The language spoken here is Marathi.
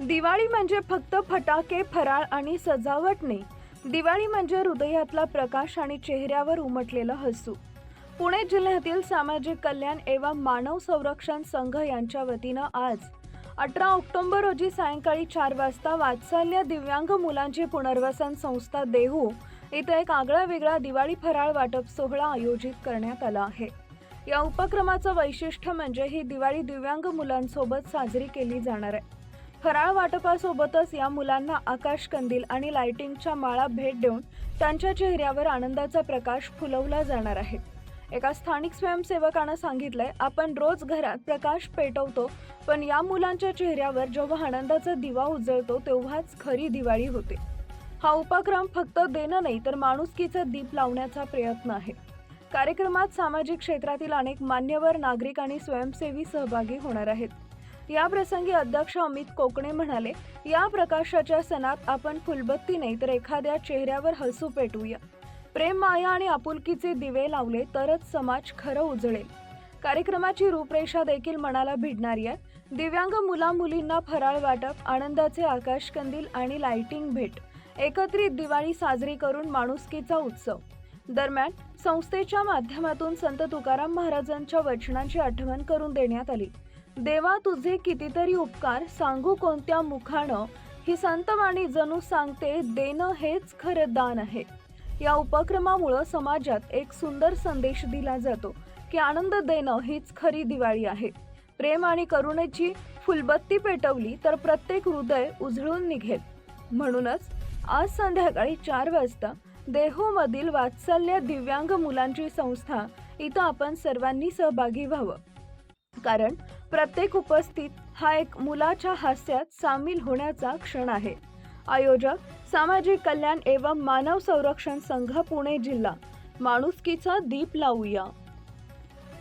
दिवाळी म्हणजे फक्त फटाके फराळ आणि सजावट नाही. दिवाळी म्हणजे हृदयातला प्रकाश आणि चेहऱ्यावर उमटलेलं हसू. पुणे जिल्ह्यातील सामाजिक कल्याण एवं मानव संरक्षण संघ यांच्या वतीनं आज अठरा ऑक्टोबर रोजी सायंकाळी चार वाजता वात्सल्य दिव्यांग मुलांची पुनर्वसन संस्था देहू इथं एक आगळा वेगळा दिवाळी फराळ वाटप सोहळा आयोजित करण्यात आला आहे. या उपक्रमाचं वैशिष्ट्य म्हणजे ही दिवाळी दिव्यांग मुलांसोबत साजरी केली जाणार आहे. फराळ वाटपासोबतच या मुलांना आकाश कंदील आणि लाइटिंगच्या माळा भेट देऊन त्यांच्या चेहऱ्यावर आनंदाचा प्रकाश फुलवला जाणार आहे. एका स्थानिक स्वयंसेवकानं सांगितलंय आपण रोज घरात प्रकाश पेटवतो पण या मुलांच्या चेहऱ्यावर जेव्हा आनंदाचा दिवा उजळतो तेव्हाच खरी दिवाळी होते. हा उपक्रम फक्त देणं नाही तर माणुसकीचा दीप लावण्याचा प्रयत्न आहे. कार्यक्रमात सामाजिक क्षेत्रातील अनेक मान्यवर नागरिक आणि स्वयंसेवी सहभागी होणार आहेत. याप्रसंगी अध्यक्ष अमित कोकणे म्हणाले या प्रकाशाच्या सणात आपण फुलबत्ती नाही तर एखाद्या चेहऱ्यावर हसू पेटूया प्रेम माया आणि आपुलकीचे दिवे लावले तरच समाज खरं उजळेल. कार्यक्रमाची रूपरेषा देखील मनाला भिडणारी आहे. दिव्यांग मुला मुलींना फराळ वाटप आनंदाचे आकाशकंदील आणि लाइटिंग भेट. एकत्रित दिवाळी साजरी करून माणुसकीचा उत्सव. दरम्यान संस्थेच्या माध्यमातून संत तुकाराम महाराजांच्या वचनांची आठवण करून देण्यात आली. देवा तुझे कितीतरी उपकार सांगू कोणत्या मुखानं? ही संतवाणी जणू सांगते देणं हेच खरं दान आहे. या उपक्रमामुळं समाजात एक सुंदर संदेश दिला जातो की आनंद देणं हीच खरी दिवाळी आहे. प्रेम आणि करुणेची फुलबत्ती पेटवली तर प्रत्येक हृदय उजळून निघेल. म्हणूनच आज संध्याकाळी चार वाजता देहूमधील वात्सल्य दिव्यांग मुलांची संस्था इथं आपण सर्वांनी सहभागी व्हावं. कारण प्रत्येक उपस्थित हा एक मुलाच्या हास्यात सामील होण्याचा क्षण आहे. आयोजक सामाजिक कल्याण एवं मानव संरक्षण संघ पुणे जिल्हा. माणुसकीचा दीप लावूया.